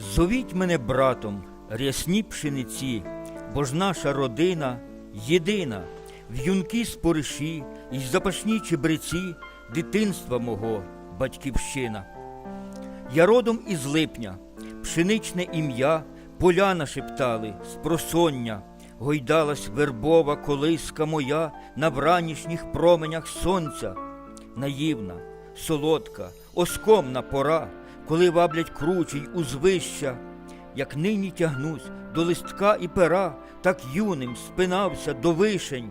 Зовіть мене братом, рясні пшениці, бо ж наша родина єдина, в юнки спориші і запашні чебреці дитинства мого батьківщина. Я родом із липня, пшеничне ім'я, поля нашептали з просоння, гойдалась вербова колиска моя на вранішніх променях сонця. Наївна, солодка, оскомна пора, коли ваблять кручі й узвища, як нині тягнусь до листка і пера, так юним спинався до вишень.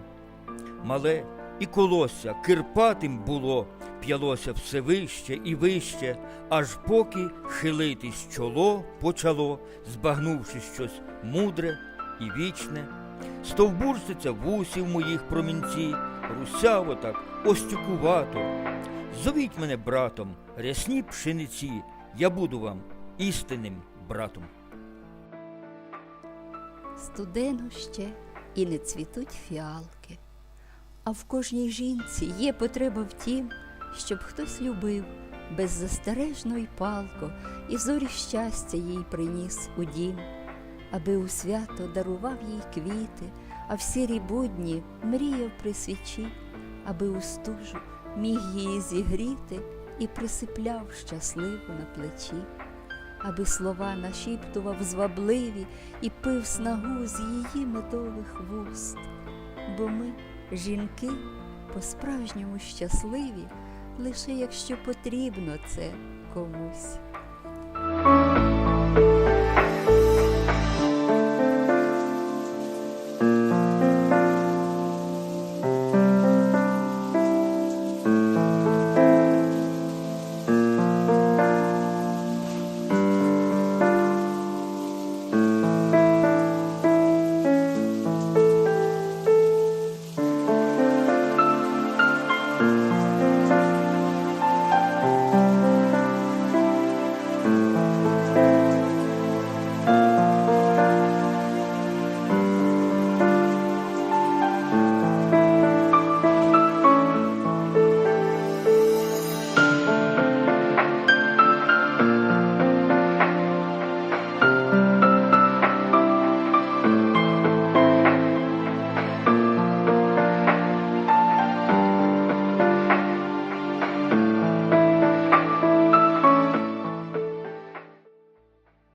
Мале і колосся кирпатим було, п'ялося все вище і вище, аж поки хилитись чоло почало, збагнувши щось мудре і вічне. Стовбурситься вусів моїх промінці, русяво так, остюкувато. Зовіть мене братом, рясні пшениці, я буду вам істинним братом. Студено ще і не цвітуть фіалки. А в кожній жінці є потреба в тім, щоб хтось любив беззастережно й палко, і зорі щастя їй приніс у дім, аби у свято дарував їй квіти, а в сірі будні мріяв при свічі, аби у стужу міг її зігріти і присипляв щасливо на плечі аби слова нашіптував звабливі і пив снагу з її медових вуст. Бо ми, жінки, по-справжньому щасливі, лише якщо потрібно це комусь.